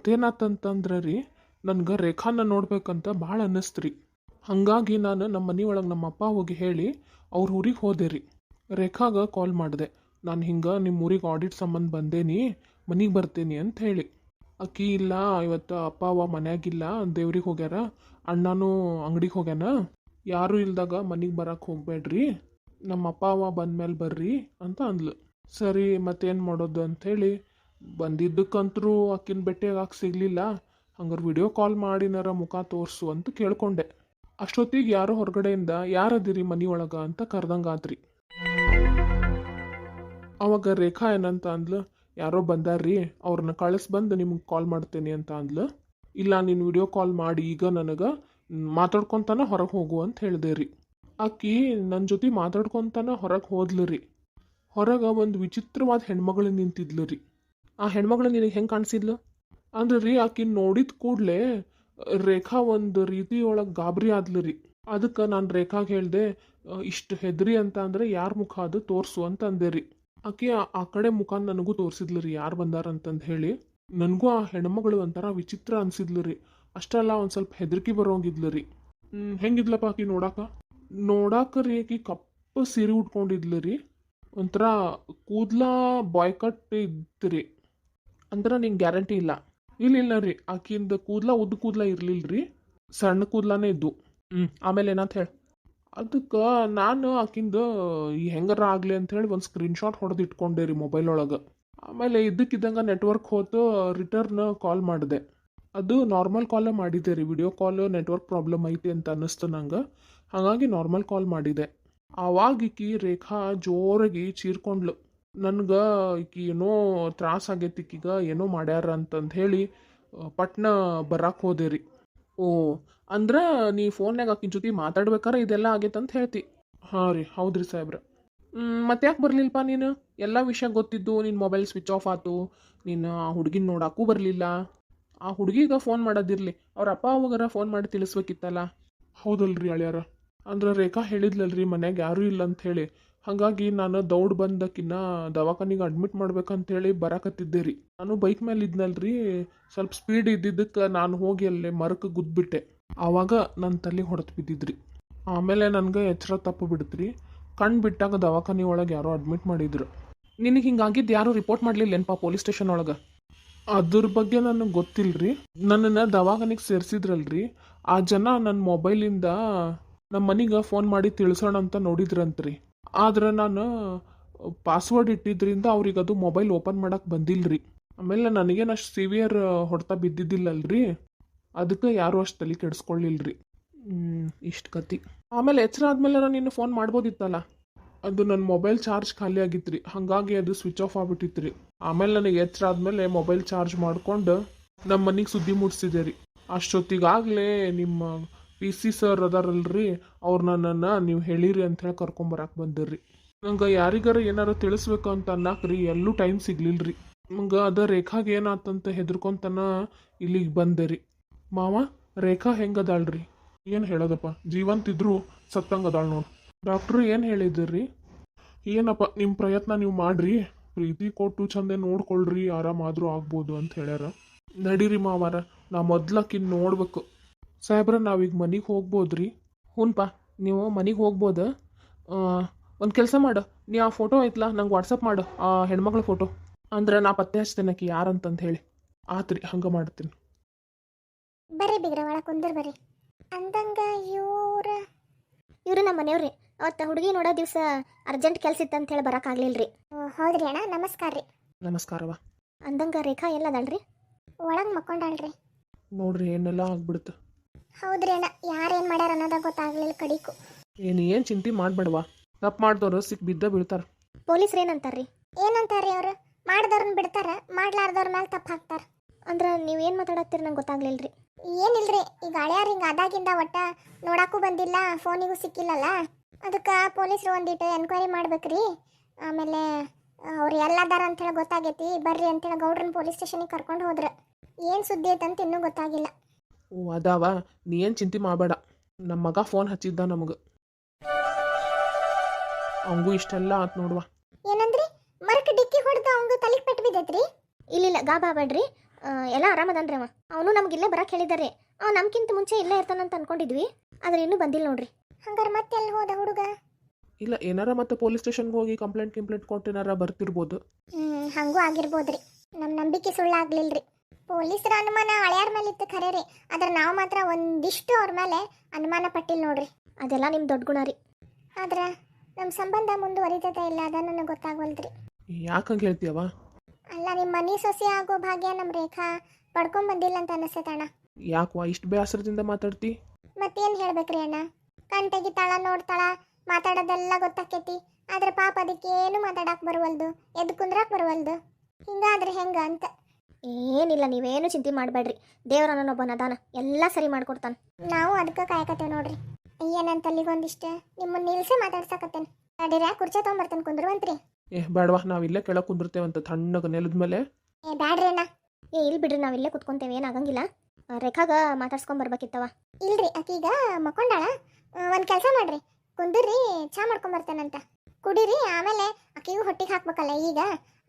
ಇವತ್ತೇನಾತಂತಂದ್ರೆ ರೀ ನನ್ಗೆ ರೇಖಾನ ನೋಡ್ಬೇಕಂತ ಭಾಳ ಅನ್ನಿಸ್ತ್ರಿ. ಹಾಗಾಗಿ ನಾನು ನಮ್ಮ ಮನೆ ಒಳಗೆ ನಮ್ಮ ಅಪ್ಪ ಹೋಗಿ ಹೇಳಿ ಅವ್ರ ಊರಿಗೆ ಹೋದೆ ರೀ ರೇಖಾಗ ಕಾಲ್ ಮಾಡಿದೆ. ನಾನು ಹಿಂಗೆ ನಿಮ್ಮ ಊರಿಗೆ ಆಡಿಟ್ ಸಂಬಂಧ ಬಂದೇನಿ, ಮನೆಗೆ ಬರ್ತೇನೆ ಅಂತ ಹೇಳಿ. ಅಕ್ಕಿ ಇಲ್ಲ, ಇವತ್ತು ಅಪ್ಪ ಅವ್ವ ಮನ್ಯಾಗಿಲ್ಲ ದೇವ್ರಿಗೆ ಹೋಗ್ಯಾರ, ಅಣ್ಣನೂ ಅಂಗಡಿಗೆ ಹೋಗ್ಯಾನ, ಯಾರೂ ಇಲ್ದಾಗ ಮನೆಗೆ ಬರಕ್ಕೆ ಹೋಗ್ಬೇಡ್ರಿ, ನಮ್ಮ ಅಪ್ಪ ಅವ್ವ ಬಂದ್ಮೇಲೆ ಬರ್ರಿ ಅಂತ ಅಂದ್ಲು. ಸರಿ, ಮತ್ತೇನು ಮಾಡೋದು ಅಂಥೇಳಿ ಬಂದಿದ್ದಕ್ಕಂತರೂ ಆಕಿನ ಭೇಟಿಯಾಗಕ್ಕೆ ಸಿಗಲಿಲ್ಲ. ಹಂಗಾರೆ ವಿಡಿಯೋ ಕಾಲ್ ಮಾಡಿನಾರ ಮುಖ ತೋರಿಸು ಅಂತ ಕೇಳ್ಕೊಂಡೆ. ಅಷ್ಟೊತ್ತಿಗೆ ಯಾರೋ ಹೊರಗಡೆಯಿಂದ ಯಾರದಿರಿ ಮನೆಯೊಳಗೆ? ಅಂತ ಕರ್ದಂಗಾತ್ರಿ ಅವಾಗ ರೇಖಾ ಏನಂತ ಅಂದ್ಲು, ಯಾರೋ ಬಂದಾರ್ರಿ, ಅವ್ರನ್ನ ಕಳಿಸ್ ಬಂದು ನಿಮ್ಗೆ ಕಾಲ್ ಮಾಡ್ತೇನೆ ಅಂತ ಅಂದ್ಲು. ಇಲ್ಲ, ನೀನು ವಿಡಿಯೋ ಕಾಲ್ ಮಾಡಿ, ಈಗ ನನಗೆ ಮಾತಾಡ್ಕೊತಾನ ಹೊರಗೆ ಹೋಗು ಅಂತ ಹೇಳಿದೆ ರೀ. ಆಕಿ ನನ್ನ ಜೊತೆ ಮಾತಾಡ್ಕೊತಾನ ಹೊರಗೆ ಹೋದ್ಲು ರೀ. ಹೊರಗೆ ಒಂದು ವಿಚಿತ್ರವಾದ ಹೆಣ್ಮಗಳು ನಿಂತಿದ್ಲು ರೀ. ಆ ಹೆಣ್ಮಗಳು ನಿನಗೆ ಹೆಂಗೆ ಕಾಣಿಸಿದ್ಲು? ಅಂದ್ರೆ ರೀ, ಆಕಿ ನೋಡಿದ ಕೂಡಲೇ ರೇಖಾ ಒಂದು ರೀತಿ ಒಳಗೆ ಗಾಬರಿ ಆದ್ಲು ರೀ. ಅದಕ್ಕೆ ನಾನು ರೇಖಾಗೆ ಹೇಳಿದೆ ಇಷ್ಟು ಹೆದ್ರಿ ಅಂತ ಅಂದರೆ ಯಾರ ಮುಖ ಅದು ತೋರಿಸು ಅಂತ ಅಂದೆ ರೀ. ಆಕೆ ಆ- ಕಡೆ ಮುಖ ನನಗೂ ತೋರಿಸಿದ್ಲು ರೀ, ಯಾರು ಬಂದಾರ ಅಂತಂದು ಹೇಳಿ. ನನಗೂ ಆ ಹೆಣ್ಮಗಳು ಒಂಥರ ವಿಚಿತ್ರ ಅನ್ಸಿದ್ಲು ರೀ. ಅಷ್ಟಲ್ಲ ಒಂದು ಸ್ವಲ್ಪ ಹೆದರಿಕೆ ಬರೋಂಗಿದ್ಲು ರೀ. ಹೆಂಗಿದ್ಲಪ್ಪ ಆಕಿ ನೋಡಾಕ? ನೋಡಾಕ ರೀ ಆಕಿ ಕಪ್ಪು ಸೀರೆ ಉಟ್ಕೊಂಡಿದ್ಲು ರೀ. ಒಂಥರ ಕೂದ್ಲ ಬಾಯ್ಕಟ್ ಇದ್ರಿ ಅಂದ್ರೆ ನಿಂಗೆ ಗ್ಯಾರಂಟಿ ಇಲ್ಲ. ಇಲ್ಲ ರೀ ಆಕಿಂದ ಕೂದಲ ಉದ್ದ ಕೂದಲ ಇರ್ಲಿಲ್ಲ ರೀ ಸಣ್ಣ ಕೂದಲಾನೆ ಇದ್ದು. ಹ್ಞೂ ಆಮೇಲೆ ಏನಂತ ಹೇಳಿ. ಅದಕ್ಕೆ ನಾನು ಆಕಿಂದ ಈ ಹೆಂಗಾರ ಆಗಲಿ ಹೇಳಿ ಒಂದು ಸ್ಕ್ರೀನ್ಶಾಟ್ ಹೊಡೆದು ಇಟ್ಕೊಂಡೆ ರೀ ಮೊಬೈಲ್ ಒಳಗೆ. ಆಮೇಲೆ ಇದ್ದಕ್ಕಿದ್ದಂಗೆ ನೆಟ್ವರ್ಕ್ ಹೋತು ರಿಟರ್ನ್ ಕಾಲ್ ಮಾಡಿದೆ. ಅದು ನಾರ್ಮಲ್ ಕಾಲೇ ಮಾಡಿದ್ದೆ ರೀ ವಿಡಿಯೋ ಕಾಲ್ ನೆಟ್ವರ್ಕ್ ಪ್ರಾಬ್ಲಮ್ ಐತಿ ಅಂತ ಅನ್ನಿಸ್ತು ನಂಗೆ. ಹಾಗಾಗಿ ನಾರ್ಮಲ್ ಕಾಲ್ ಮಾಡಿದೆ. ಆವಾಗಿಕ್ಕಿ ರೇಖಾ ಜೋರಾಗಿ ಚೀರ್ಕೊಂಡ್ಲು. ನನ್ಗೆ ಈಕಿ ಏನೋ ತ್ರಾಸ ಆಗೈತಿ ಈಕೀಗ, ಏನೋ ಮಾಡ್ಯಾರ ಅಂತಂದು ಹೇಳಿ ಪಟ್ನ ಬರಕ್ಕೆ ಹೋದೆ ರೀ ಓ, ಅಂದ್ರೆ ನೀ ಫೋನ್ಯಾಗ ಆಕಿನ ಜೊತೆ ಮಾತಾಡ್ಬೇಕಾರೆ ಇದೆಲ್ಲ ಆಗೈತೆ ಅಂತ ಹೇಳ್ತಿ. ಹಾಂ ರೀ, ಹೌದ್ರಿ ಸಾಹೇಬ್ರ. ಮತ್ತೆ ಯಾಕೆ ಬರಲಿಲ್ಲಪ್ಪ ನೀನು? ಎಲ್ಲ ವಿಷಯ ಗೊತ್ತಿದ್ದು ನಿನ್ನ ಮೊಬೈಲ್ ಸ್ವಿಚ್ ಆಫ್ ಆತು, ನೀನು ಆ ಹುಡುಗಿನ ನೋಡಕ್ಕೂ ಬರಲಿಲ್ಲ. ಆ ಹುಡುಗಿಗೆ ಫೋನ್ ಮಾಡೋದಿರಲಿ, ಅವ್ರ ಅಪ್ಪ ಅವಾಗರ ಫೋನ್ ಮಾಡಿ ತಿಳಿಸ್ಬೇಕಿತ್ತಲ್ಲ. ಹೌದಲ್ರಿ ಅಳ್ಯಾರ. ಅಂದ್ರೆ ರೇಖಾ ಹೇಳಿದ್ಲಲ್ರಿ, ಮನ್ಯಾಗ ಯಾರೂ ಇಲ್ಲ ಅಂತ ಹೇಳಿ. ಹಾಗಾಗಿ ನಾನು ದೌಡ್ ಬಂದಕ್ಕಿನ್ನ ದವಾಖಾನಿಗೆ ಅಡ್ಮಿಟ್ ಮಾಡ್ಬೇಕಂತೇಳಿ ಬರಾಕತ್ತಿದ್ದೆ ರೀ ನಾನು ಬೈಕ್ ಮೇಲೆ ಇದ್ನಲ್ರಿ, ಸ್ವಲ್ಪ ಸ್ಪೀಡ್ ಇದ್ದಿದ್ದಕ್ಕೆ ನಾನು ಹೋಗಿ ಅಲ್ಲೇ ಮರಕ್ಕೆ ಗುದ್ಬಿಟ್ಟೆ. ಆವಾಗ ನನ್ನ ತಲೆಗೆ ಹೊಡೆದು ಬಿದ್ದಿದ್ರಿ. ಆಮೇಲೆ ನನಗೆ ಎಚ್ಚರ ತಪ್ಪು ಬಿಡ್ತ್ರಿ. ಕಣ್ಣು ಬಿಟ್ಟಾಗ ದವಾಖಾನೆ ಒಳಗೆ ಯಾರೋ ಅಡ್ಮಿಟ್ ಮಾಡಿದ್ರು. ನಿನಗೆ ಹಿಂಗಾಗಿದ್ದು ಯಾರೂ ರಿಪೋರ್ಟ್ ಮಾಡಲಿಲ್ಲೇನಪ್ಪ ಪೊಲೀಸ್ ಸ್ಟೇಷನ್ ಒಳಗೆ? ಅದ್ರ ಬಗ್ಗೆ ನನಗೆ ರೀ ನನ್ನನ್ನು ದವಾಖಾನಿಗೆ ಸೇರಿಸಿದ್ರಲ್ರಿ. ಆ ಜನ ನನ್ನ ಮೊಬೈಲಿಂದ ನಮ್ಮ ಮನೆಗೆ ಫೋನ್ ಮಾಡಿ ತಿಳಿಸೋಣ ಅಂತ ನೋಡಿದ್ರಂತ್ರಿ. ಆದ್ರೆ ನಾನು ಪಾಸ್ವರ್ಡ್ ಇಟ್ಟಿದ್ರಿಂದ ಅವ್ರಿಗೆ ಅದು ಮೊಬೈಲ್ ಓಪನ್ ಮಾಡಕ್ಕೆ ರೀ ಆಮೇಲೆ ನನಗೇನು ಅಷ್ಟು ಸಿವಿಯರ್ ಹೊಡೆತ ಬಿದ್ದಿದ್ದಿಲ್ಲಲ್ರಿ. ಅದಕ್ಕೆ ಯಾರೂ ಅಷ್ಟು ತಲೆ ಕೆಡಿಸ್ಕೊಳ್ಳಿಲ್ರಿ. ಇಷ್ಟು ಕತಿ ಆಮೇಲೆ ಎಚ್ಚರ ಆದಮೇಲೆ ನಾನು ಇನ್ನು ಫೋನ್ ಮಾಡ್ಬೋದಿತ್ತಲ್ಲ? ಅದು ನನ್ನ ಮೊಬೈಲ್ ಚಾರ್ಜ್ ಖಾಲಿ ಆಗಿತ್ತು ರೀ ಹಾಗಾಗಿ ಅದು ಸ್ವಿಚ್ ಆಫ್ ಆಗಿಬಿಟ್ಟಿತ್ತು ರೀ ಆಮೇಲೆ ನನಗೆ ಎಚ್ಚರ ಆದಮೇಲೆ ಮೊಬೈಲ್ ಚಾರ್ಜ್ ಮಾಡ್ಕೊಂಡು ನಮ್ಮ ಮನೆಗೆ ಸುದ್ದಿ ಮುಟ್ಸಿದೆ ರೀ. ಅಷ್ಟೊತ್ತಿಗಾಗಲೇ ನಿಮ್ಮ ಪಿ ಸಿ ಸರ್ ಅದಾರಲ್ರಿ, ಅವ್ರು ನನ್ನನ್ನು ನೀವು ಹೇಳಿರಿ ಅಂತ ಹೇಳಿ ಕರ್ಕೊಂಬರಕ್ಕೆ ಬಂದಿರ್ರಿ. ನಂಗೆ ಯಾರಿಗಾರ ಏನಾರು ತಿಳಿಸ್ಬೇಕು ಅಂತ ಅನ್ನಕ್ಕೆ ರೀ ಎಲ್ಲೂ ಟೈಮ್ ಸಿಗ್ಲಿಲ್ಲ ರೀ ನಂಗೆ ಅದ ರೇಖಾಗೆ ಏನಾತಂತ ಹೆದರ್ಕೊಂತನ ಇಲ್ಲಿಗೆ ಬಂದೆ ರೀ ಮಾವ, ರೇಖಾ ಹೆಂಗದಾಳ್ರಿ ಏನು ಹೇಳೋದಪ್ಪ? ಜೀವಂತಿದ್ರು ಸತ್ತಂಗದಾಳ ನೋಡು. ಡಾಕ್ಟ್ರು ಏನು ಹೇಳಿದ್ರಿ? ಏನಪ್ಪ ನಿಮ್ಮ ಪ್ರಯತ್ನ ನೀವು ಮಾಡ್ರಿ. ಪ್ರೀತಿ ಕೊಟ್ಟು ಚಂದೆ ನೋಡ್ಕೊಳ್ರಿ, ಆರಾಮಾದರೂ ಆಗ್ಬೋದು ಅಂತ ಹೇಳ್ಯಾರ. ನಡೀರಿ ಮಾವಾರ, ನಾ ಮೊದ್ಲಕ್ಕಿನ್ನು ನೋಡ್ಬೇಕು. ಸಾಹೇಬ್ರ ನಾವೀಗ ಮನೆಗೆ ಹೋಗ್ಬೋದ್ರಿ? ಹ್ಞೂನ್ಪ ನೀವು ಮನೆಗೆ ಹೋಗ್ಬೋದು? ಒಂದು ಕೆಲಸ ಮಾಡು. ನೀ ಆ ಫೋಟೋ ಐತ್ಲ ನಂಗೆ ವಾಟ್ಸಪ್ ಮಾಡು ಆ ಹೆಣ್ಮಗಳ ಫೋಟೋ. ಅಂದ್ರೆ ನಾ ಪತ್ತೆ ಹಚ್ತೇನೆ ಆಕಿ ಯಾರಂತಂದು ಹೇಳಿ. ಆತ್ರಿ ಹಂಗೆ ಮಾಡ್ತೀನಿ. ಬರ್ರಿ ಬಿಗ್ರ ಒಳಗೆ ಕುಂದ್ರ ಬರ್ರಿ. ಅಂದಂಗ ಇವ್ರ ಇವರು ನಮ್ಮ ಮನೆಯವ್ರಿ. ಅವತ್ತು ಹುಡುಗಿ ನೋಡೋ ದಿವಸ ಅರ್ಜೆಂಟ್ ಕೆಲಸ ಇತ್ತು ಅಂತ ಹೇಳಿ ಬರೋಕ್ಕಾಗಲಿಲ್ಲ ರೀ ಹೌದ್ರಿ ಅಣ್ಣ ನಮಸ್ಕಾರ ರೀ. ನಮಸ್ಕಾರವ. ಅಂದಂಗ ರೇಖಾ ಎಲ್ಲದಳ್ರಿ ಒಳಗೆ ಮಕ್ಕೊಂಡಳ್ರಿ. ನೋಡ್ರಿ ಏನೆಲ್ಲ ಆಗ್ಬಿಡುತ್ತೆ ಹೌದ್ರಿ ಅಣ್ಣ ಯಾರೇನು ಮಾಡ್ಯಾರ ಅನ್ನೋದ ಗೊತ್ತಾಗ್ಲಿಲ್ಲ ಕಡಿಕು. ಏನು ಏನು ಚಿಂತೆ ಮಾಡಬೇಡವಾ ತಪ್ಪು ಮಾಡ್ದವ್ರು ಸಿಕ್ ಬಿದ್ದ ಬೀಳ್ತಾರ. ಪೊಲೀಸ್ರು ಏನಂತಾರ್ರಿ? ಏನಂತಾರ್ರಿ ಅವ್ರು? ಮಾಡ್ದವ್ರನ್ನ ಬಿಡ್ತಾರ ಮಾಡ್ಲಾರ್ದವ್ರ ಮೇಲೆ ತಪ್ಪು ಹಾಕ್ತಾರ. ಅಂದ್ರೆ ನೀವು ಏನು ಮಾತಾಡತ್ತೀರಿ ನಂಗೆ ಗೊತ್ತಾಗ್ಲಿಲ್ರಿ. ಏನಿಲ್ರಿ ಈಗ ಗಾಳ್ಯಾರ ಹಿಂಗೆ ಅದಾಗಿಂದ ಒಟ್ಟ ನೋಡಕ್ಕೂ ಬಂದಿಲ್ಲ ಫೋನಿಗೂ ಸಿಕ್ಕಿಲ್ಲಲ್ಲ? ಅದಕ್ಕೆ ಪೊಲೀಸರು ಒಂದಿಟ್ಟು ಎನ್ಕ್ವೈರಿ ಮಾಡ್ಬೇಕ್ರಿ. ಆಮೇಲೆ ಅವ್ರು ಎಲ್ಲದಾರ ಅಂತೇಳಿ ಗೊತ್ತಾಗೈತಿ ಬರ್ರಿ ಅಂತೇಳಿ ಗೌಡ್ರನ್ ಪೊಲೀಸ್ ಸ್ಟೇಷನಿಗೆ ಕರ್ಕೊಂಡು ಹೋದ್ರ. ಏನು ಸುದ್ದಿ ಐತಂತ ಇನ್ನೂ ಗೊತ್ತಾಗಿಲ್ಲ. ಓ ಅದಾವ. ನೀ ಏನು ಚಿಂತೆ ಮಾಡಬೇಡ. ನಮ್ಮ ಮಗ ಫೋನ್ ಹಚ್ಚಿದ್ದ ನಮಗೆ. ಅವಂಗೂ ಇಷ್ಟೆಲ್ಲ ಆತ್ ನೋಡುವ. ಏನಂದ್ರಿ? ಮರಕ್ಕೆ ಡಿಕ್ಕಿ ಹೊಡೆದು ಅವಂಗ ತಲೆಗೆ ಪೆಟ್ಟು ಬಿದ್ದೈತ್ರಿ? ಗಾಬಾ ಬೇಡ್ರಿ. ಎಲ್ಲ ಆರಾಮದನ್ರಿ ಅವ. ಅವನು ನಮ್ಗೆ ಇಲ್ಲೇ ಬರಕ್ಕೆ ಹೇಳಿದಾರೆ. ಅವ ನಮ್ಕಿಂತ ಮುಂಚೆ ಇಲ್ಲೇ ಇರ್ತಾನಂತ ಅನ್ಕೊಂಡಿದ್ವಿ. ಆದ್ರೆ ಇನ್ನೂ ಬಂದಿಲ್ಲ ನೋಡ್ರಿ. ಹಂಗಾರೆ ಮತ್ತೆ ಎಲ್ಲಿ ಹೋದ ಹುಡುಗ? ಇಲ್ಲ ಏನಾರ ಮತ್ತೆ ಪೊಲೀಸ್ ಸ್ಟೇಷನ್ಗೆ ಹೋಗಿ ಕಂಪ್ಲೇಂಟ್ ಕಂಪ್ಲೇಂಟ್ ಕೊಟ್ಟೇನಾರ ಬರ್ತಿರ್ಬೋದು. ಹ್ಮ್ ಹಂಗೂ ಆಗಿರ್ಬೋದ್ರಿ. ನಮ್ಮ ನಂಬಿಕೆ ಸುಳ್ಳಾಗ್ಲಿಲ್ರಿ. ಪೊಲೀಸರ ಅನುಮಾನ ಹಳೆಯಾರ ಮೇಲೆ ಇತ್ತು ಖರೆ ರೀ. ಆದ್ರೆ ನಾವು ಮಾತ್ರ ಒಂದಿಷ್ಟು ಅವ್ರ ಮೇಲೆ ಅನುಮಾನ ಪಟ್ಟಿಲ್ಲ ನೋಡ್ರಿ. ಅದೆಲ್ಲ ನಿಮ್ಮ ದೊಡ್ಡ ಗುಣ ರೀ. ಆದ್ರೆ ನಮ್ಮ ಸಂಬಂಧ ಮುಂದುವರಿತದ ಇಲ್ಲ ಅದ ನನಗೆ ಗೊತ್ತಾಗವಲ್ದ್ರಿ ಯಾಕಂಗೆ ಹೇಳ್ತೀಯವ ಅಲ್ಲ ನಿಮ್ಮ ಮನಿ ಸೊಸೆ ಆಗೋ ಭಾಗ್ಯ ನಮ್ಮ ರೇಖಾ ಪಡ್ಕೊಂಡ್ ಬಂದಿಲ್ಲ ಅಂತ ಅನಿಸ್ತೈತಣ್ಣ ಯಾಕವಾ ಇಷ್ಟು ಬೇಸರದಿಂದ ಮಾತಾಡ್ತಿ? ಮತ್ತೇನು ಹೇಳ್ಬೇಕ್ರಿ ಅಣ್ಣ? ಕಣ್ ತೆಗಿತಾಳ ನೋಡ್ತಾಳ ಮಾತಾಡೋದೆಲ್ಲ ಗೊತ್ತಾಕೈತಿ ಆದ್ರೆ ಪಾಪ ಅದಕ್ಕೆ ಏನು ಮಾತಾಡಕ್ ಬರುವಲ್ದು ಎದ್ದು ಕುಂದ್ರಾಕ್ ಬರುವಲ್ದು. ಹಿಂಗಾದ್ರೆ ಹೆಂಗ ಅಂತ? ಏನಿಲ್ಲ ನೀವೇನು ಚಿಂತೆ ಮಾಡಬೇಡ್ರಿ. ದೇವರನ್ನೊಬ್ಬನ ಅದಾನ ಎಲ್ಲ ಸರಿ ಮಾಡ್ಕೊಡ್ತಾನೆ. ನಾವು ಅದಕ್ಕೆ ಕಾಯಕತ್ತೇವೆ ನೋಡ್ರಿ. ಏನಂತ ಅಲ್ಲಿಗೊಂದಿಷ್ಟ ನಿಮ್ಮನ್ನ ನಿಲ್ಸಿ ಮಾತಾಡ್ಸಕತ್ತೇನೆ. ನಡೀರ ಕುರ್ಚೆ ತೊಗೊಂಬರ್ತೇನೆ ಕುಂದ್ರುವಂತ್ರಿ. ಏ ಬೇಡವಾ ಇಲ್ಲೇ ಕೆಳಗೆ ಕುಂದಿರ್ತೇವಂತ ತಣ್ಣಗೆ ನೆಲದ ಮೇಲೆ. ಏ ಬ್ಯಾಡ್ರಿ ಅಣ್ಣ. ಏ ಇಲ್ಲಿ ಬಿಡ್ರಿ ನಾವು ಇಲ್ಲೇ ಕುತ್ಕೊಂತೇವೆ ಏನಾಗಂಗಿಲ್ಲ ಆ, ರೇಖಾಗ ಮಾತಾಡ್ಸ್ಕೊಂಡ್ ಬರ್ಬೇಕಿತ್ತವ. ಇಲ್ರಿ ಆಕೀಗ ಮಕ್ಕೊಂಡಾಳ. ಒಂದು ಕೆಲಸ ಮಾಡ್ರಿ. ಕುಂದ್ರಿ ಚಾ ಮಾಡ್ಕೊಂಡ್ ಬರ್ತೇನಂತ ಕುಡೀರಿ ಆಮೇಲೆ ಅಕ್ಕಿಗೂ ಹೊಟ್ಟಿಗೆ ಹಾಕ್ಬೇಕಲ್ಲ ಈಗ.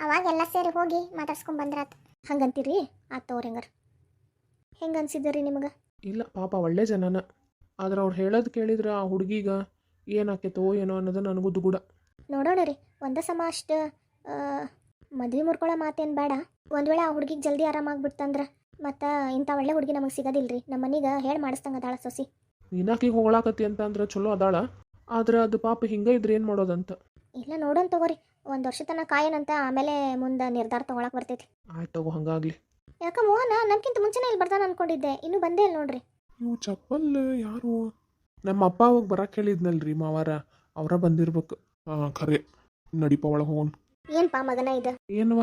ಅವಾಗ ಎಲ್ಲ ಸೇರಿ ಹೋಗಿ ಮಾತಾಡ್ಸ್ಕೊಂಡ್ ಬಂದ್ರಾತ್. ಹಂಗಂತೀರಿ ಆತವ್ರ ಹೆಂಗಾರ ಹಂಗಾರ. ಹೆಂಗ ಅನ್ಸಿದ್ರಿ ನಿಮಗೆ? ಇಲ್ಲ ಪಾಪ ಒಳ್ಳೆ ಜನನ. ಆದ್ರೆ ಅವ್ರು ಹೇಳೋದು ಕೇಳಿದ್ರೆ ಆ ಹುಡುಗಿಗ ಏನಾಕೈತೋ ಏನೋ ಅನ್ನೋದು ನನಗೂ ದುಗುಡ. ನೋಡೋಣ ರೀ ಒಂದ ಸಮ ಅಷ್ಟು ಮದ್ವೆ ಮುರ್ಕೊಳ್ಳೋ ಮಾತೇನು ಬೇಡ. ಒಂದ್ ವೇಳೆ ಆ ಹುಡುಗಿಗೆ ಜಲ್ದಿ ಆರಾಮಾಗ್ಬಿಡ್ತಂದ್ರೆ ಮತ್ತು ಇಂಥ ಒಳ್ಳೆ ಹುಡುಗಿ ನಮಗೆ ಸಿಗೋದಿಲ್ರಿ. ನಮ್ಮ ಮನೀಗ ಹೇಳಿ ಮಾಡಿಸ್ದಂಗೆ ಅದಾಳ ಸೊಸಿ. ನೀನಾಕಿಗೆ ಹೋಗ್ಲಾಕತ್ತಿ ಅಂತ ಅಂದ್ರೆ ಚಲೋ ಅದಾಳ. ಆದ್ರೆ ಅದು ಪಾಪ ಹಿಂಗೆ ಇದ್ರೆ ಏನು ಮಾಡೋದಂತ? ಇಲ್ಲ ನೋಡೋಣ ತಗೋರಿ. ಒಂದು ವರ್ಷ ತನಕ ಕಾಯನಂತ ಆಮೇಲೆ ಮುಂದೆ ನಿರ್ಧಾರ ತಗೊಳಕ್ ಬರ್ತೈತಿ. ಆಯ್ತು ತಗೋ ಹಂಗಾಗ್ಲಿ. ಯಾಕ ಮೋಹನ? ನಮ್ಕಿಂತ ಮುಂಚೆನೇ ಇಲ್ಲಿ ಬರ್ತಾನ ಅನ್ಕೊಂಡಿದ್ದೆ ಇನ್ನೂ ಬಂದೇ ಇಲ್ಲ ನೋಡ್ರಿ. ಇವು ಚಪ್ಪಲ್ ಯಾರು? ನಮ್ಮ ಅಪ್ಪ ಅವಾಗ ಬರಕ್ಕೆ ಹೇಳಿದ್ನಲ್ರಿ ಮಾವಾರ ಅವರ ಬಂದಿರ್ಬೇಕು. ಹಾಂ ಖರೆ. ನಡಿಪ ಒಳಗೆ ಹೋಗೋಣ. ಏನ್ಪಾ ಮಗನ ಇದು? ಏನವ?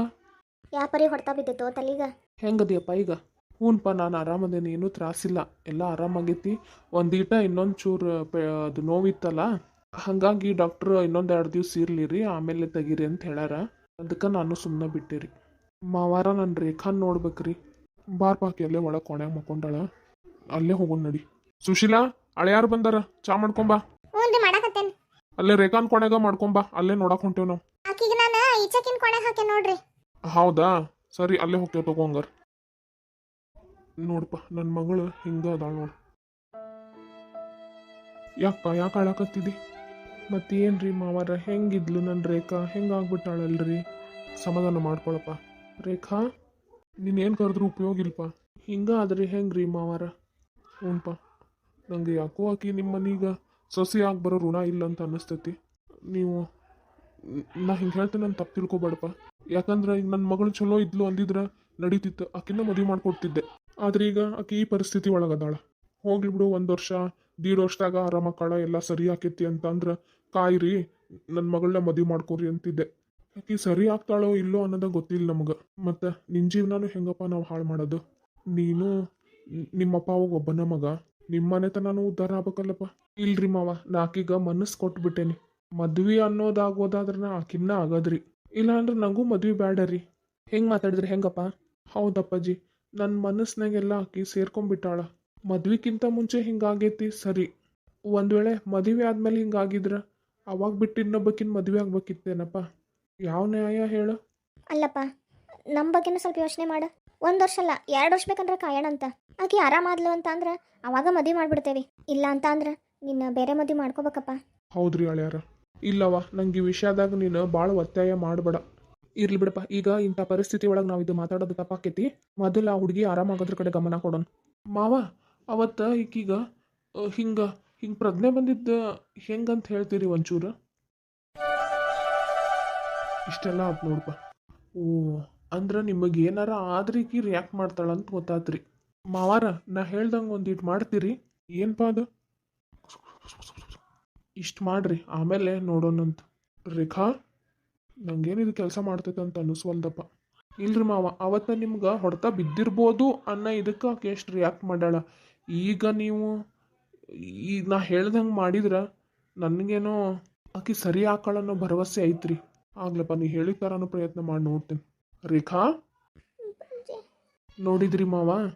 ಯಾಪರಿ ಹೊಡ್ತಾ ಬಿದ್ದೈತೋ ತಲೀಗ? ಹೆಂಗದಿಯಪ್ಪ ಈಗ? ಹ್ಞೂನ್ಪ ನಾನು ಆರಾಮದೇನಿ ಏನೂ ತ್ರಾಸಿಲ್ಲ. ಎಲ್ಲ ಆರಾಮಾಗೈತಿ. ಒಂದೀಟ ಇನ್ನೊಂದು ಚೂರು ಪೆ ಅದು ನೋವಿತ್ತಲ್ಲ? ಹಾಗಾಗಿ ಡಾಕ್ಟ್ರು ಇನ್ನೊಂದು ಎರಡು ದಿವ್ಸ ಇರಲಿ ರೀ ಆಮೇಲೆ ತೆಗೀರಿ ಅಂತ ಹೇಳಾರ. ಅದಕ್ಕೆ ನಾನು ಸುಮ್ಮನೆ ಬಿಟ್ಟೆ ರೀ ಮಾವಾರ ನನ್ನ ರೇಖಾನ್ ನೋಡ್ಬೇಕ್ರಿ. ಬಾರ್ ಪಾಕಿ ಅಲ್ಲೇ ಒಳಗೆ ಕೊಣ್ಯಾಗ ಮಕ್ಕೊಂಡಾಳ ಅಲ್ಲೇ ಹೋಗೋಣ ನಡಿ. ಸುಶೀಲಾ ಅಳ್ಯಾರು ಬಂದಾರ? ಚಾ ಮಾಡ್ಕೊಂಬಾ. ಹ್ಞೂ ರೀ ಮಾಡಕತ್ತೇನೆ. ಅಲ್ಲೇ ರೇಖಾನ್ ಕೊಣೆಗ ಮಾಡ್ಕೊಂಬಾ ಅಲ್ಲೇ ನೋಡಕ್ ಹೊಂಟೇವ್ ನಾವು. ಆಕಿಗೆ ನಾನು ಈಚಕಿನ ಕೊನೆಗೆ ಹಾಕಿ ನೋಡ್ರಿ. ಹೌದಾ? ಸರಿ ಅಲ್ಲೇ ಹೋಗ್ತೇವೆ ತಗೋಂಗಾರ ನೋಡಪ್ಪ ನನ್ನ ಮಗಳು ಹಿಂಗ ಅದಾಳ ನೋಡು. ಯಾಕಪ್ಪ ಯಾಕೆ ಆಳಕತ್ತಿದಿ ರೀ ಮಾವಾರ? ಹೆಂಗಿದ್ಲು ನನ್ನ ರೇಖಾ? ಹೆಂಗಾಗ್ಬಿಟ್ಟಾಳಲ್ರಿ? ಸಮಾಧಾನ ಮಾಡ್ಕೊಳಪ್ಪ. ರೇಖಾ, ನೀನೇನು ಕರೆದ್ರೂ ಉಪಯೋಗ ಇಲ್ಪ? ಹಿಂಗ ಆದ್ರಿ ಹೆಂಗ್ರಿ ಮಾವಾರ? ಹ್ಞೂನ್ಪ ನಂಗೆ ಯಾಕೋ ಆಕಿ ನಿಮ್ಮ ಮನೀಗ ಸೊಸೆಯಾಗಿ ಬರೋ ಋಣ ಇಲ್ಲ ಅಂತ ಅನ್ನಿಸ್ತೈತಿ. ನೀವು, ನಾ ಹಿಂಗೆ ಹೇಳ್ತೇನೆ ನಾನು ತಪ್ಪು ತಿಳ್ಕೊಬೇಡಪ್ಪ. ಯಾಕಂದ್ರೆ ಈಗ ನನ್ನ ಮಗಳು ಚಲೋ ಇದ್ಲು ಅಂದಿದ್ರೆ ನಡೀತಿತ್ತು. ಆಕಿನ ಮದುವೆ ಮಾಡಿಕೊಡ್ತಿದ್ದೆ. ಆದ್ರೆ ಈಗ ಆಕೆ ಈ ಪರಿಸ್ಥಿತಿ ಒಳಗದಾಳ. ಹೋಗ್ಲಿ ಬಿಡು ಒಂದು ವರ್ಷ. ದೀಡ್ ವರ್ಷದಾಗ ಕಾಳ, ಎಲ್ಲ ಸರಿ ಆಕೈತಿ ಅಂತಂದ್ರೆ ಕಾಯಿರಿ ನನ್ನ ಮಗಳನ್ನ ಮದುವೆ ಮಾಡ್ಕೊರಿ ಅಂತಿದ್ದೆ. ಆಕಿ ಸರಿ ಆಗ್ತಾಳೋ ಇಲ್ಲೋ ಅನ್ನೋದ ಗೊತ್ತಿಲ್ಲ ನಮ್ಗೆ. ಮತ್ತು ನಿನ್ನ ಜೀವನನೂ ಹೆಂಗಪ್ಪ ನಾವು ಹಾಳು ಮಾಡೋದು? ನೀನು ನಿಮ್ಮಪ್ಪ ಅವಾಗ ಒಬ್ಬನ ಮಗ. ನಿಮ್ಮ ಮನೆತನೂ ಉದ್ಧಾರ ಆಗ್ಬೇಕಲ್ಲಪ್ಪ. ಇಲ್ರಿ ಮಾವ, ನಾಕೀಗ ಮನಸ್ಸು ಕೊಟ್ಬಿಟ್ಟೇನಿ. ಮದ್ವಿ ಅನ್ನೋದಾಗೋದಾದ್ರೆ ನಾ ಆಕಿನ್ನ ಆಗದ್ರಿ. ಇಲ್ಲಾಂದ್ರೆ ನಂಗೂ ಮದ್ವಿ ಬೇಡ ರೀ ಹೆಂಗೆ ಮಾತಾಡಿದ್ರಿ ಹೆಂಗಪ್ಪ? ಹೌದಪ್ಪಾಜಿ ನನ್ನ ಮನಸ್ಸಿನಾಗೆಲ್ಲ ಆಕಿ ಸೇರ್ಕೊಂಡ್ಬಿಟ್ಟಾಳ. ಮದ್ವಿಕ್ಕಿಂತ ಮುಂಚೆ ಹಿಂಗಾಗೈತಿ? ಸರಿ. ಒಂದು ವೇಳೆ ಮದುವೆ ಆದ್ಮೇಲೆ ಹಿಂಗಾಗಿದ್ರ ಅವಾಗ ಬಿಟ್ಟು ಇನ್ನೊಬ್ಬಕ್ಕಿನ ಮದುವೆ ಆಗ್ಬೇಕಿತ್ತೇನಪ್ಪ? ಯಾವ ನ್ಯಾಯ ಹೇಳು? ಅಲ್ಲಪ್ಪ ನಮ್ಮ ಬಗ್ಗೆನೂ ಸ್ವಲ್ಪ ಯೋಚನೆ ಮಾಡು. ಒಂದು ವರ್ಷ ಅಲ್ಲ ಎರಡು ವರ್ಷ ಬೇಕಂದ್ರೆ ಕಾಯೋಣ ಅಂತ. ಆಕಿ ಆರಾಮಾದ್ಲು ಅಂತ ಅಂದ್ರೆ ಅವಾಗ ಮದುವೆ ಮಾಡ್ಬಿಡ್ತೇವೆ. ಇಲ್ಲ ಅಂತ ಅಂದ್ರೆ ನಿನ್ನ ಬೇರೆ ಮದುವೆ ಮಾಡ್ಕೋಬೇಕಪ್ಪ. ಹೌದ್ರಿ ಅಳ್ಯಾರ. ಇಲ್ಲವ ನಂಗೆ ಈ ವಿಷಯದಾಗ ನೀನು ಭಾಳ ಒತ್ತಾಯ ಮಾಡಬೇಡ. ಇರ್ಲಿ ಬಿಡಪ್ಪ ಈಗ ಇಂಥ ಪರಿಸ್ಥಿತಿ ಒಳಗೆ ನಾವು ಇದು ಮಾತಾಡೋದು ತಪ್ಪಾಕೈತಿ. ಮೊದಲು ಆ ಹುಡುಗಿ ಆರಾಮಾಗೋದ್ರ ಕಡೆ ಗಮನ ಕೊಡೋಣ. ಮಾವ ಅವತ್ತ ಈಕೀಗ ಹಿಂಗ ಹಿಂಗ ಪ್ರಜ್ಞೆ ಬಂದಿದ್ದ ಹೆಂಗಂತ ಹೇಳ್ತೀರಿ ಒಂಚೂರು? ಇಷ್ಟೆಲ್ಲ ಆತ್ ನೋಡ್ಪ. ಓ, ಅಂದ್ರೆ ನಿಮಗೆ ಏನಾರ ಆದ್ರೆ ಈಕಿ ರಿಯಾಕ್ಟ್ ಮಾಡ್ತಾಳಂತ ಗೊತ್ತಾತ್ರಿ. ಮಾವಾರ, ನಾ ಹೇಳ್ದಂಗೆ ಒಂದಿಟ್ಟು ಮಾಡ್ತೀರಿ? ಏನಪ್ಪ ಅದು? ಇಷ್ಟು ಮಾಡ್ರಿ, ಆಮೇಲೆ ನೋಡೋಣಂತ. ರೇಖಾ ನಂಗೇನಿದು ಕೆಲಸ ಮಾಡ್ತೈತೆ ಅಂತ ಅನ್ನಿಸ್ವಲ್ದಪ್ಪ ಇಲ್ರಿ ಮಾವ, ಅವತ್ತ ನಿಮ್ಗೆ ಹೊಡೆತ ಬಿದ್ದಿರ್ಬೋದು ಅನ್ನೋ ಇದಕ್ಕೆ ಆಕೆ ಎಷ್ಟು ರಿಯಾಕ್ಟ್ ಮಾಡ್ಯಾಳ? ಈಗ ನೀವು ಈಗ ನಾ ಹೇಳ್ದಂಗೆ ಮಾಡಿದ್ರೆ ನನಗೇನೋ ಆಕೆ ಸರಿ ಹಾಕಳ ಅನ್ನೋ ಭರವಸೆ ಐತ್ರಿ. ಆಗ್ಲಪ್ಪ ನೀ ಹೇಳಿದ ಥರನೂ ಪ್ರಯತ್ನ ಮಾಡಿ ನೋಡ್ತೀನಿ. ರೇಖಾ? ನೋಡಿದ್ರಿ ಮಾವ?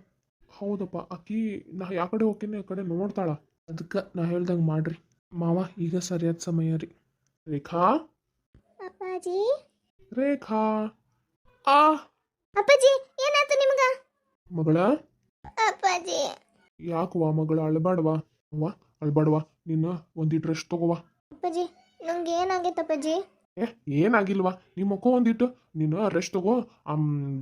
ಹೌದಪ್ಪ ಆಕಿ ನಾ ಯಾವ ಕಡೆ ಹೋಗ್ತೀನಿ ಆ ಕಡೆ ನೋಡ್ತಾಳ. ಅದಕ್ಕೆ ನಾ ಹೇಳ್ದಂಗೆ ಮಾಡ್ರಿ. ಮಾವ ಈಗ ಸರಿಯಾದ ಸಮಯ ರೀ. ರೇಖಾ? ಅಪ್ಪಾಜಿ? ರೇಖಾ? ಆ? ಅಪ್ಪಾಜಿ ಏನಾಯ್ತು ನಿಮ್ಗ? ಮಗಳ? ಅಪ್ಪಾಜಿ. ಯಾಕವ್ವ ಮಗಳ ಅಳ್ಬಾಡ್ವಾ? ಅವ್ವ ಅಳ್ಬಾಡ್ವಾ ನಿನ್ನ ಒಂದಿಟ್ಟು ರೆಸ್ಟ್ ತಗೋವಾ. ಅಪ್ಪಾಜಿ ನಂಗೆ ಏನಾಗೈತೆ ಅಪ್ಪಾಜಿ? ಏ ಏನಾಗಿಲ್ವಾ? ನಿಮ್ಮ ಮಕ್ಕ ಒಂದಿಟ್ಟು ನೀನು ರೆಸ್ಟ್ ತಗೋ.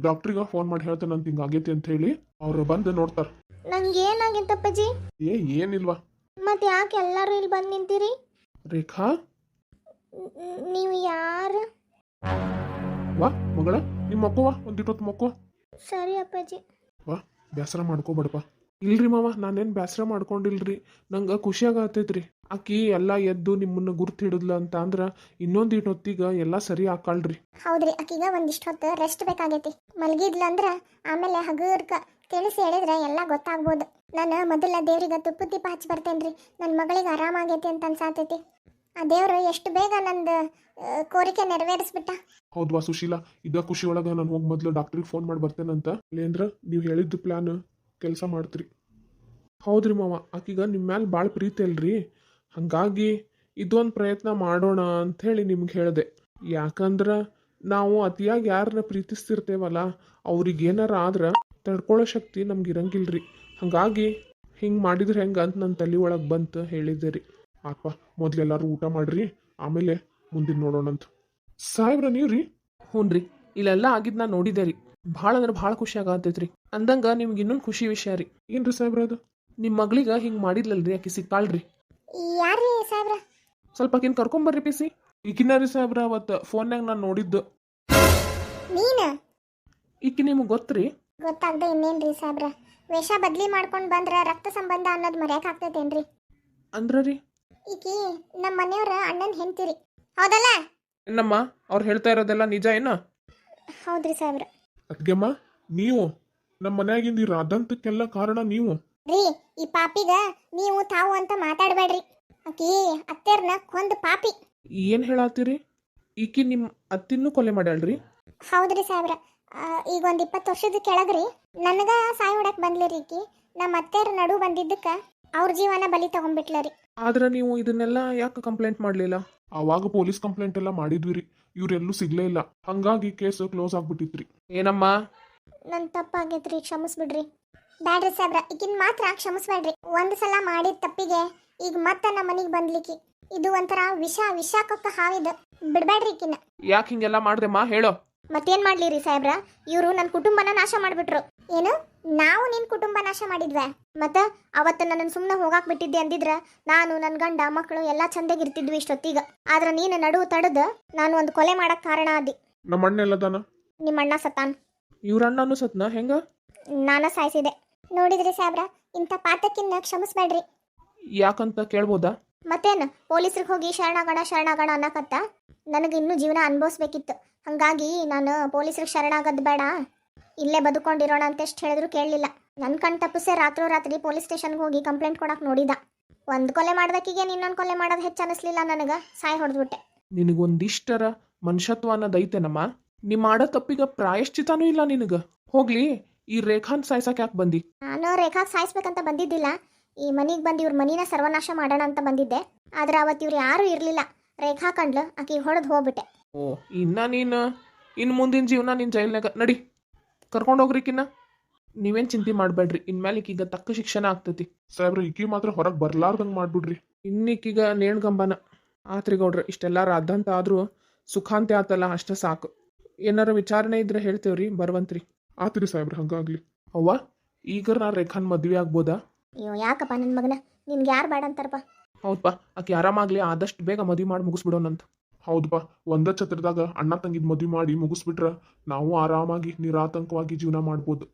ಡಾಕ್ಟ್ರಿಗೆ ಫೋನ್ ಮಾಡಿ ಹೇಳ್ತೇನೆ ಅಂತ ಹಿಂಗ ಆಗೈತಿ ಅಂತ ಹೇಳಿ ಅವ್ರು ಬಂದು ನೋಡ್ತಾರೆ. ನಂಗೆ ಏನಾಗೈತೆ ಅಪ್ಪಾಜಿ? ಏ ಏನಿಲ್ವಾ? ಮತ್ತೆ ಯಾಕೆ ಎಲ್ಲರೂ ಇಲ್ಲಿ ಬಂದು ನಿಂತೀರಿ? ರೇಖಾ? ನೀವು ಯಾರು? ವಾ ಮಗಳ ನಿಮ್ಮ ಮಕ್ಕವ? ಒಂದಿಟ್ಟು ಮಕ್ಕ. ಮಕ್ಕೋ ಸರಿ ಅಪ್ಪಾಜಿ. ವಾ ಬೇಸರ ಮಾಡ್ಕೋಬೇಡಪ್ಪ. ಇಲ್ರಿ ಮಾವ ನಾನೇನು ಬೇಸರ ಮಾಡ್ಕೊಂಡಿಲ್ರಿ. ನಂಗೆ ಖುಷಿ ಆಗತ್ತೈತ್ರಿ. ಆಕಿ ಎಲ್ಲ ಎದ್ದು ನಿಮ್ಮನ್ನ ಗುರ್ತು ಹಿಡಿದ್ಲ ಅಂತ ಅಂದ್ರ ಇನ್ನೊಂದು ಹೊತ್ತಿಗ ಹೊತ್ತಿಗೆ ಎಲ್ಲ ಸರಿ ಹಾಕಾಳ್ರಿ ಹೌದ್ರಿ ಆಕಿಗ ಒಂದಿಷ್ಟು ಹೊತ್ತು ರೆಸ್ಟ್ ಬೇಕಾಗೈತಿ. ಮಲಗಿದ್ಲ ಅಂದ್ರ ಆಮೇಲೆ ಹಗುರ್ಕ ತಿಳಿಸಿ ಹೇಳಿದ್ರೆ ಎಲ್ಲ ಗೊತ್ತಾಗ್ಬೋದು. ನಾನು ಮೊದಲ ದೇವ್ರಿಗೆ ತುಪ್ಪ ದೀಪ ಹಚ್ಚಿ ಬರ್ತೇನ್ರಿ. ನನ್ನ ಮಗಳಿಗೆ ಆರಾಮಾಗೈತಿ ಅಂತ ಅನ್ಸಾತೈತಿ. ಆ ದೇವ್ರು ಎಷ್ಟು ಬೇಗ ನಂದು ಕೋರಿಕೆ ನೆರವೇರಿಸ್ಬಿಟ್ಟ. ಹೌದ್ವಾ ಸುಶೀಲಾ ಇದ ಖುಷಿ ಒಳಗ ನಾನು ಹೋಗಿ ಮೊದ್ಲು ಡಾಕ್ಟ್ರಿಗೆ ಫೋನ್ ಮಾಡಿ ಬರ್ತೇನಂತ. ಇಲ್ಲೇಂದ್ರ ನೀವು ಹೇಳಿದ್ದು ಪ್ಲ್ಯಾನ್ ಕೆಲಸ ಮಾಡ್ತೀರಿ. ಹೌದ್ರಿ ಮಾವ, ಆಕೀಗ ನಿಮ್ಮ ಮ್ಯಾಲೆ ಭಾಳ ಪ್ರೀತಿ ಅಲ್ರಿ. ಹಾಗಾಗಿ ಇದೊಂದು ಪ್ರಯತ್ನ ಮಾಡೋಣ ಅಂತ ಹೇಳಿ ನಿಮ್ಗೆ ಹೇಳಿದೆ. ಯಾಕಂದ್ರೆ ನಾವು ಅತಿಯಾಗಿ ಯಾರನ್ನ ಪ್ರೀತಿಸ್ತಿರ್ತೇವಲ್ಲ ಅವ್ರಿಗೆ ಏನಾರ ಆದ್ರೆ ತಡ್ಕೊಳ್ಳೋ ಶಕ್ತಿ ನಮ್ಗೆ ಇರಂಗಿಲ್ರಿ. ಹಾಗಾಗಿ ಹಿಂಗೆ ಮಾಡಿದ್ರೆ ಹೆಂಗೆ ಅಂತ ನನ್ನ ತಲೆ ಒಳಗೆ ಬಂತು ಹೇಳಿದ್ದೆ ರೀ. ಆತ್ಪ ಮೊದಲೆಲ್ಲರೂ ಊಟ ಮಾಡ್ರಿ, ಆಮೇಲೆ ಮುಂದಿನ ನೋಡೋಣಂತ. ಸಾಹೇಬ್ರ ನೀವು ರೀ ಹ್ಞೂ ರೀ ಇಲ್ಲೆಲ್ಲ ಆಗಿದ್ದು ನಾನು ನೋಡಿದೆ ರೀ. ಭಾಳ ಅಂದ್ರೆ ಭಾಳ ಖುಷಿ ಆಗತ್ತೈತ್ರಿ. ಅಂದಂಗ ನಿಮ್ಗೆ ಇನ್ನೊಂದು ಖುಷಿ ವಿಷಯ ರೀ. ಏನ್ರಿ ಸಾಹೇಬ್ರ ಅದು? ನಿಮ್ಮ ಮಗಳಿಗೆ ಹಿಂಗೆ ಮಾಡಿದ್ಲಲ್ರಿ ಆಕಿ ಸಿಕ್ಕಾಳ್ರಿ. ಯಾರ್ರೀ ಸಾಹೇಬ್ರ? ಸ್ವಲ್ಪ ಆಕಿನ ಕರ್ಕೊಂಬರ್ರಿ ಪಿಸಿ ಈಕಿನ ರೀ ಸಾಹೇಬ್ರ ಅವತ್ತು ಫೋನ್ಯಾಗ ನಾನು ನೋಡಿದ್ದು. ನೀನ? ಈಕಿ ನಿಮ್ಗೆ ಗೊತ್ತ್ರಿ? ಗೊತ್ತಾಗ್ದೆ ಇನ್ನೇನ್ರಿ ಸಾಹೇಬ್ರ? ವೇಷ ಬದ್ಲಿ ಮಾಡ್ಕೊಂಡು ಬಂದ್ರ ರಕ್ತ ಸಂಬಂಧ ಅನ್ನೋದು ಮರ್ಯಾಕ್ ಆಗ್ತೈತೇನ್ರಿ? ಅಂದ್ರ ರೀ? ಈಕಿ ನಮ್ಮ ಮನೆಯವ್ರ ಅಣ್ಣನ ಹೆಂಡ್ತಿರಿ ಹೌದಲ್ಲ? ಏನಮ್ಮ ಅವ್ರು ಹೇಳ್ತಾ ಇರೋದೆಲ್ಲ ನಿಜ ಏನ? ಹೌದ್ರಿ ಸಾಹೇಬ್ರ. ಅದ್ಗೆಮ್ಮ ನೀವು ನಮ್ಮ ಮನ್ಯಾಗಿಂದ ಈ ರಾದಂತಕ್ಕೆಲ್ಲ ಕಾರಣ ನೀವು. ರೀ ಈ ಪಾಪಿಗ ನೀವು ತಾವು ಅಂತ ಮಾತಾಡಬೇಡ್ರಿ. ಆಕಿ ಅತ್ತೆರ್ನ ಕೊಂದ್ ಪಾಪಿ. ಏನು ಹೇಳಾತೀರಿ ಈಕಿ ನಿಮ್ಮ ಅತ್ತಿನೂ ಕೊಲೆ ಮಾಡ್ಯಾಳ್ರಿ? ಹೌದ್ರಿ ಸಾಹೇಬ್ರ. ಆ, ಈಗ ಒಂದ್ ಇಪ್ಪತ್ತು ವರ್ಷದ ಕೆಳಗ್ರಿ. ನನಗ ಸಾಯಿ ಹೊಡಕ್ ಬಂದ್ಲಿರಿ ಈಕಿ. ನಮ್ಮ ಅತ್ತೆರ ನಡು ಬಂದಿದ್ದಕ್ಕ ಅವ್ರ ಜೀವನ ಬಲಿ ತಗೊಂಡ್ಬಿಟ್ಲರಿ. ಆದ್ರೆ ನೀವು ಇದನ್ನೆಲ್ಲ ಯಾಕೆ ಕಂಪ್ಲೇಂಟ್ ಮಾಡಲಿಲ್ಲ? ಅವಾಗ ಪೊಲೀಸ್ ಕಂಪ್ಲೇಂಟ್ ಎಲ್ಲ ಮಾಡಿದ್ವಿ ರೀ ಇವ್ರೆಲ್ಲೂ ಸಿಗ್ಲೇ ಇಲ್ಲ. ಹಂಗಾಗಿ ಕೇಸ್ ಕ್ಲೋಸ್ ಆಗ್ಬಿಟ್ಟಿತ್ರಿ. ಏನಮ್ಮ? ನನ್ ತಪ್ಪಾಗೈತ್ರಿ ಕ್ಷಮಿಸ್ಬಿಡ್ರಿ. ಬ್ಯಾಡ್ರಿ ಸಾಹೇಬ್ರ ಈಗಿನ್ ಮಾತ್ರ ಕ್ಷಮಿಸ್ಬೇಡ್ರಿ. ಒಂದು ಸಲ ಮಾಡಿದ ತಪ್ಪಿಗೆ ಈಗ ಮತ್ತೆ ನಮ್ಮ ಮನೆಗೆ ಬಂದ್ಲಿಕ್ಕಿ ಇದು ಒಂಥರ ವಿಷ ವಿಷ ಕೊಕ್ಕ ಹಾವಿದ. ಬಿಡ್ಬೇಡ್ರಿ ಈಕಿನ ಯಾಕೆ ಹಿಂಗೆಲ್ಲ ಮಾಡ್ದೆಮ್ಮ ಹೇಳೋ. ಮತ್ತೇನ್ ಮಾಡ್ಲಿರಿ ಸಾಹೇಬ್ರ? ಇವರು ನನ್ನ ಕುಟುಂಬನ ನಾಶ ಮಾಡ್ಬಿಟ್ರು. ಏನು? ನಾವು ನಿನ್ನ ಕುಟುಂಬ ನಾಶ ಮಾಡಿದ್ವೆ. ಮತ್ತೆ ಅವತ್ತ ನನ್ನನ್ನು ಸುಮ್ಮನೆ ಹೋಗಾಕ್ ಬಿಟ್ಟಿದ್ದೆ ಅಂದಿದ್ರ ನಾನು ನನ್ನ ಗಂಡ ಮಕ್ಕಳು ಎಲ್ಲಾ ಚಂದಾಗಿ ಇರ್ತಿದ್ವಿ ಇಷ್ಟೊತ್ತೀಗ. ಆದ್ರೆ ನೀನು ನಡುವು ತಡದ ನಾನು ಒಂದು ಕೊಲೆ ಮಾಡಕ್ ಕಾರಣ ಆದಿ ನಮ್ಮ ಅಣ್ಣ ಎಲ್ಲದಾನ ನಿಮ್ಮ ಅಣ್ಣ ಸತಾನ್ ಇವ್ರ ಅಣ್ಣನು ಸತ್ನ? ಹೆಂಗ? ನಾನ ಸಾಯಿಸಿದೆ. ನೋಡಿದ್ರಿ ಸಾಬ್ರ ಇಂಥ ಪಾತಕ್ಕಿನ್ನ ಕ್ಷಮಿಸ್ಬೇಡ್ರಿ. ಯಾಕಂತ ಕೇಳ್ಬೋದಾ? ಮತ್ತೇನು ಪೊಲೀಸ್ರಿಗೆ ಹೋಗಿ ಶರಣಾಗಣ ಶರಣಾಗಣ ಅನ್ನಕತ್ತ? ನನಗೆ ಇನ್ನೂ ಜೀವನ ಅನುಭವಿಸ್ಬೇಕಿತ್ತು. ಹಂಗಾಗಿ ನಾನು ಪೊಲೀಸ್ರಿಗೆ ಶರಣಾಗದ್ ಬೇಡ. ಇಲ್ಲೇ ಬದುಕೊಂಡಿರೋಣ ಅಂತ ಎಷ್ಟು ಹೇಳಿದ್ರು ಕೇಳಲಿಲ್ಲ. ನನ್ನ ಕಣ್ ತಪ್ಪಿಸೆ ರಾತ್ರೋರಾತ್ರಿ ಪೊಲೀಸ್ ಸ್ಟೇಷನ್ಗೆ ಹೋಗಿ ಕಂಪ್ಲೇಂಟ್ ಕೊಡಕ್ಕೆ ನೋಡಿದ. ಒಂದು ಕೊಲೆ ಮಾಡ್ದಕ್ಕಿಗೆ ಇನ್ನೊಂದು ಕೊಲೆ ಮಾಡೋದು ಹೆಚ್ಚು ಅನಿಸ್ಲಿಲ್ಲ ನನಗೆ ಸಾಯ್ ಹೊಡೆದ್ಬಿಟ್ಟೆ. ನಿನಗೊಂದಿಷ್ಟರ ಮನುಷ್ಯತ್ವ ಅನ್ನೋದೈತೇನಮ್ಮ ನೀ ಮಾಡೋ ತಪ್ಪಿಗ ಪ್ರಾಯಶ್ಚಿತನೂ ಇಲ್ಲ ನಿನಗ. ಹೋಗ್ಲಿ ಈ ರೇಖಾನ್ ಸಾಯ್ಸಕ್ ಯಾಕೆ ಬಂದಿ? ನಾನು ರೇಖಾ ಸಾಯಿಸ್ಬೇಕಂತ ಬಂದಿದ್ದಿಲ್ಲ. ಈ ಮನೆಗೆ ಬಂದು ಇವ್ರ ಮನಿನ ಸರ್ವನಾಶ ಮಾಡೋಣ ಅಂತ ಬಂದಿದ್ದೆ. ಆದ್ರೆ ಅವತ್ತು ಇವ್ರು ಯಾರೂ ಇರಲಿಲ್ಲ. ರೇಖಾ ಕಂಡ್ಲು ಆಕಿ ಹೊಡೆದು ಹೋಗ್ಬಿಟ್ಟೆ. ಓ ಇನ್ನ ನೀನು ಇನ್ನು ಮುಂದಿನ ಜೀವನ ನಿನ್ ಜೈಲ್ನಾಗ ನಡಿ. ಕರ್ಕೊಂಡು ಹೋಗ್ರಿಕಿನ್ನ ನೀವೇನ್ ಚಿಂತೆ ಮಾಡಬೇಡ್ರಿ. ಇನ್ಮೇಲೆ ಈಗ ತಕ್ಕ ಶಿಕ್ಷಣ ಆಗ್ತೈತಿ. ಸಾಹೇಬ್ರು ಈಕಿ ಮಾತ್ರ ಹೊರಗೆ ಬರ್ಲಾರ್ದಂಗೆ ಮಾಡ್ಬಿಡ್ರಿ. ಇನ್ನೀಕೀಗ ನೇಣ್ಗಂಬನ. ಆತ್ರಿ ಗೌಡ್ರ ಇಷ್ಟೆಲ್ಲ ರಾದಂತ ಆದ್ರೂ ಸುಖಾಂತಿ ಆತಲ್ಲ ಅಷ್ಟ ಸಾಕು. ಏನಾರ ವಿಚಾರಣೆ ಇದ್ರೆ ಹೇಳ್ತೇವ್ರಿ ಬರ್ವಂತ್ರಿ. ಆತ್ರಿ ಸಾಹೇಬ್ರ ಹಂಗಾಗ್ಲಿ. ಅವ್ವ ಈಗ ನಾ ರೇಖಾನ್ ಮದ್ವೆ ಆಗ್ಬೋದಾ? ಅಯ್ಯೋ ಯಾಕಪ್ಪ ನನ್ನ ಮಗನ? ನಿನ್ಗೆ ಯಾರು ಬೇಡ ಅಂತಾರಪ್ಪ? ಹೌದಪ್ಪ ಆಕೆ ಆರಾಮಾಗ್ಲಿ ಆದಷ್ಟು ಬೇಗ ಮದುವೆ ಮಾಡಿ ಮುಗಿಸ್ಬಿಡೋಣಂತ ಹೌದಪ್ಪ ಒಂದ ಛತ್ರದಾಗ ಅಣ್ಣ ತಂಗಿದ್ ಮದ್ವಿ ಮಾಡಿ ಮುಗಿಸ್ಬಿಟ್ರ ನಾವು ಆರಾಮಾಗಿ ನಿರಾತಂಕವಾಗಿ ಜೀವನ ಮಾಡ್ಬೋದು.